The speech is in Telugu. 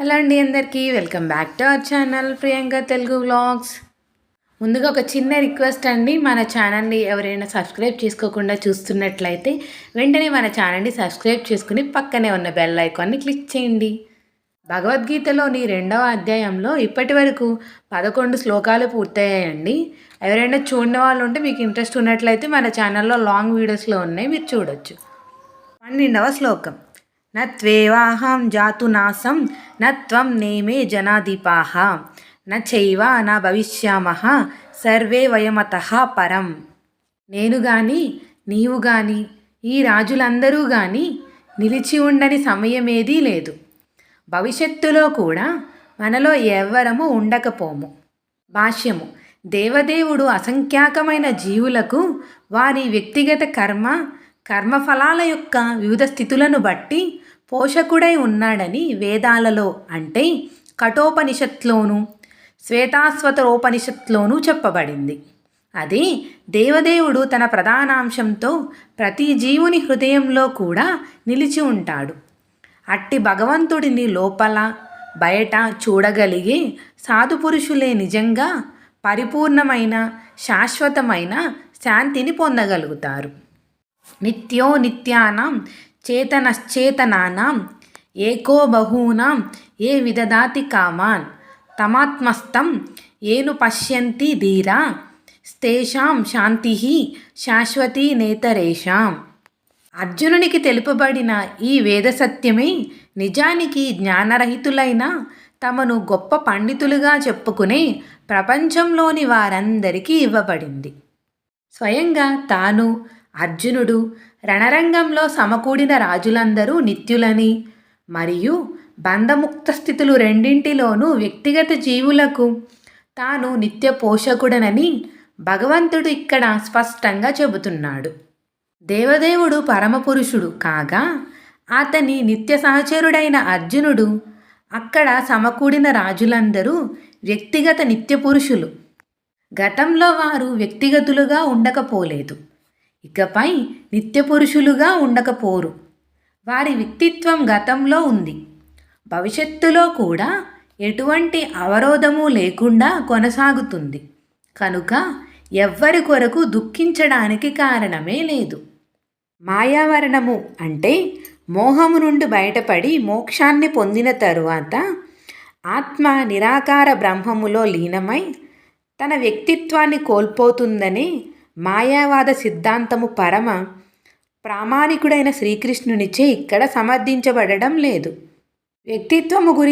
హలో అండి అందరికీ welcome back to our channel Priyanka Telugu vlogs ముందుగా ఒక చిన్న రిక్వెస్ట్ అండి మన ఛానల్ని ఎవరైనా సబ్స్క్రైబ్ చేసుకోకుండా చూస్తున్నట్లయితే వెంటనే మన ఛానల్ని సబ్స్క్రైబ్ చేసుకుని పక్కనే ఉన్న బెల్ ఐకాన్ని క్లిక్ చేయండి. భగవద్గీతలోని రెండవ అధ్యాయంలో ఇప్పటి వరకు పదకొండు శ్లోకాలు పూర్తయ్యాయండి. ఎవరైనా చూడని వాళ్ళు ఉంటే మీకు ఇంట్రెస్ట్ ఉన్నట్లయితే మన ఛానల్లో లాంగ్ వీడియోస్లో ఉన్నాయి మీరు చూడొచ్చు. పన్నెండవ శ్లోకం. నత్వేవాహం జాతునాసం నత్వం నేమే జనాధిపాహ నైవ నా భవిష్యామహ సర్వే వయమత పరం. నేను గాని నీవు గాని ఈ రాజులందరూ గాని నిలిచి ఉండని సమయమేదీ లేదు. భవిష్యత్తులో కూడా మనలో ఎవ్వరము ఉండకపోము. భాష్యము దేవదేవుడు అసంఖ్యాకమైన జీవులకు వారి వ్యక్తిగత కర్మ కర్మఫలాల యొక్క వివిధ స్థితులను బట్టి పోషకుడై ఉన్నాడని వేదాలలో అంటే కఠోపనిషత్లోను శ్వేతాస్వతరోపనిషత్లోనూ చెప్పబడింది. అది దేవదేవుడు తన ప్రధానాంశంతో ప్రతి జీవుని హృదయంలో కూడా నిలిచి ఉంటాడు. అట్టి భగవంతుడిని లోపల బయట చూడగలిగే సాధుపురుషులే నిజంగా పరిపూర్ణమైన శాశ్వతమైన శాంతిని పొందగలుగుతారు. నిత్యో నిత్యానం చేతనశ్చేతనానాం ఏకో బహూనాం ఏ విదదాతి కామాన్. తమాత్మస్థం ఏను పశ్యంతి ధీరా స్తేషాం శాంతి శాశ్వతీ నేతరేషాం. అర్జునునికి తెలుపబడిన ఈ వేద సత్యమే నిజానికి జ్ఞానరహితులైన తమను గొప్ప పండితులుగా చెప్పుకునే ప్రపంచంలోని వారందరికీ ఇవ్వబడింది. స్వయంగా తాను అర్జునుడు రణరంగంలో సమకూడిన రాజులందరూ నిత్యులని. మరియు బంధముక్త స్థితులు రెండింటిలోనూ వ్యక్తిగత జీవులకు తాను నిత్య పోషకుడనని భగవంతుడు ఇక్కడ స్పష్టంగా చెబుతున్నాడు. దేవదేవుడు పరమపురుషుడు కాగా అతని నిత్య సహచరుడైన అర్జునుడు అక్కడ సమకూడిన రాజులందరూ వ్యక్తిగత నిత్య పురుషులు. గతంలో వారు వ్యక్తిగతులుగా ఉండకపోలేదు. ఇకపై నిత్యపురుషులుగా ఉండకపోరు. వారి వ్యక్తిత్వం గతంలో ఉంది. భవిష్యత్తులో కూడా ఎటువంటి అవరోధము లేకుండా కొనసాగుతుంది. కనుక ఎవ్వరి కొరకు దుఃఖించడానికి కారణమే లేదు. మాయావరణము అంటే మోహము నుండి బయటపడి మోక్షాన్ని పొందిన తరువాత ఆత్మ నిరాకార బ్రహ్మములో లీనమై తన వ్యక్తిత్వాన్ని కోల్పోతుందనే మాయావాద సిద్ధాంతము పరమ ప్రామాణికుడైన శ్రీకృష్ణునిచే ఇక్కడ సమర్థించబడడం లేదు. వ్యక్తిత్వము గురి